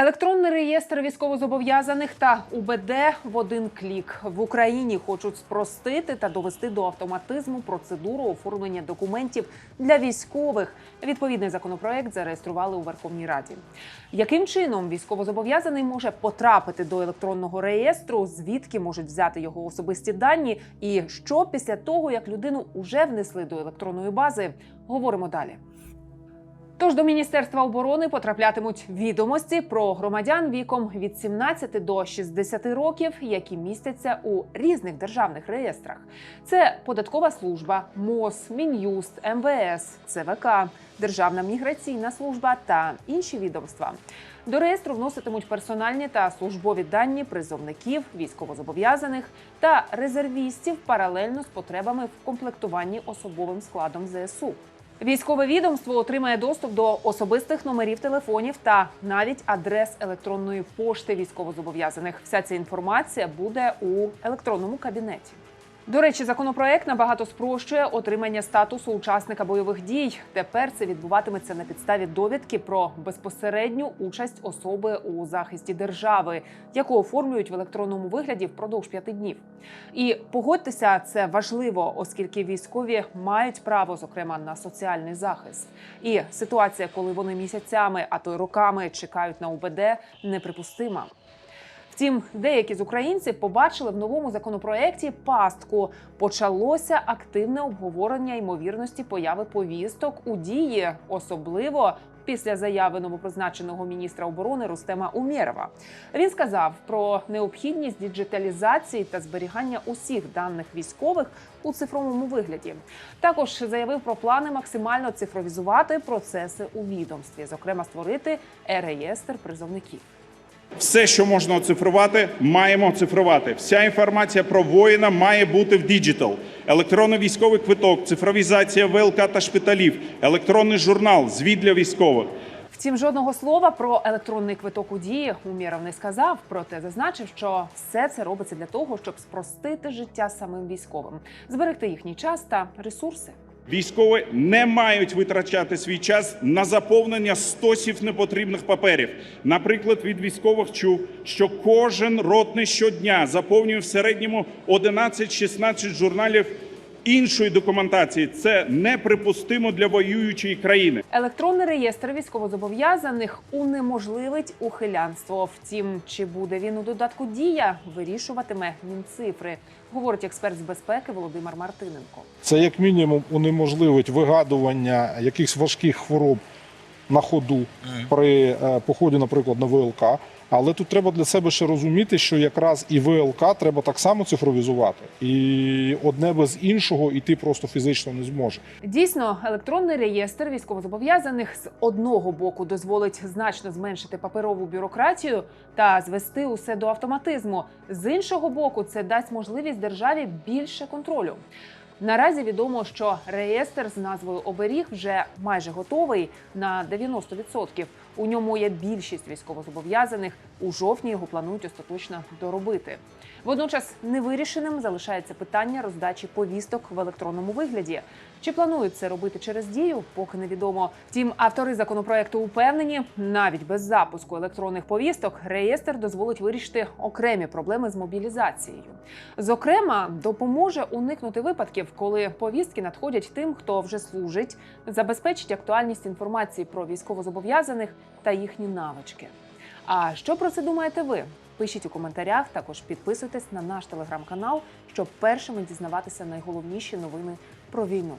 Електронний реєстр військовозобов'язаних та УБД в один клік в Україні хочуть спростити та довести до автоматизму процедуру оформлення документів для військових. Відповідний законопроект зареєстрували у Верховній Раді. Яким чином військовозобов'язаний може потрапити до електронного реєстру? Звідки можуть взяти його особисті дані? І що після того, як людину уже внесли до електронної бази? Говоримо далі. Тож до Міністерства оборони потраплятимуть відомості про громадян віком від 17 до 60 років, які містяться у різних державних реєстрах. Це податкова служба, МОЗ, Мін'юст, МВС, ЦВК, Державна міграційна служба та інші відомства. До реєстру вноситимуть персональні та службові дані призовників, військовозобов'язаних та резервістів паралельно з потребами в комплектуванні особовим складом ЗСУ. Військове відомство отримає доступ до особистих номерів телефонів та навіть адрес електронної пошти військовозобов'язаних. Вся ця інформація буде у електронному кабінеті. До речі, законопроект набагато спрощує отримання статусу учасника бойових дій. Тепер це відбуватиметься на підставі довідки про безпосередню участь особи у захисті держави, яку оформлюють в електронному вигляді впродовж п'яти днів. І погодьтеся, це важливо, оскільки військові мають право, зокрема, на соціальний захист. І ситуація, коли вони місяцями, а то й роками чекають на УБД, неприпустима. Втім, деякі з українців побачили в новому законопроекті пастку. Почалося активне обговорення ймовірності появи повісток у дії, особливо після заяви новопризначеного міністра оборони Рустема Умєрова. Він сказав про необхідність діджиталізації та зберігання усіх даних військових у цифровому вигляді. Також заявив про плани максимально цифровізувати процеси у відомстві, зокрема створити е-реєстр призовників. Все, що можна оцифрувати, маємо оцифрувати. Вся інформація про воїна має бути в діджитал. Електронний військовий квиток, цифровізація ВЛК та шпиталів, електронний журнал, звіт для військових. Втім, жодного слова про електронний квиток у дії Умєров не сказав. Проте зазначив, що все це робиться для того, щоб спростити життя самим військовим, зберегти їхній час та ресурси. Військові не мають витрачати свій час на заповнення стосів непотрібних паперів. Наприклад, від військових чув, що кожен ротний щодня заповнює в середньому 11-16 журналів іншої документації. Це неприпустимо для воюючої країни. Електронний реєстр військовозобов'язаних унеможливить ухилянство. Втім, чи буде він у додатку дія, вирішуватиме Мінцифри, говорить експерт з безпеки Володимир Мартиненко. Це як мінімум унеможливить вигадування якихось важких хвороб на ходу при е, поході, наприклад, на ВЛК. Але тут треба для себе ще розуміти, що якраз і ВЛК треба так само цифровізувати, і одне без іншого іти просто фізично не зможе. Дійсно, електронний реєстр військовозобов'язаних з одного боку дозволить значно зменшити паперову бюрократію та звести усе до автоматизму. З іншого боку, це дасть можливість державі більше контролю. Наразі відомо, що реєстр з назвою Оберіг вже майже готовий на 90%. У ньому є більшість військовозобов'язаних. У жовтні його планують остаточно доробити. Водночас невирішеним залишається питання роздачі повісток в електронному вигляді. Чи планують це робити через дію, поки невідомо. Втім, автори законопроекту упевнені, навіть без запуску електронних повісток реєстр дозволить вирішити окремі проблеми з мобілізацією. Зокрема, допоможе уникнути випадків, коли повістки надходять тим, хто вже служить, забезпечить актуальність інформації про військовозобов'язаних та їхні навички. А що про це думаєте ви? Пишіть у коментарях. Також підписуйтесь на наш телеграм-канал, щоб першими дізнаватися найголовніші новини про війну.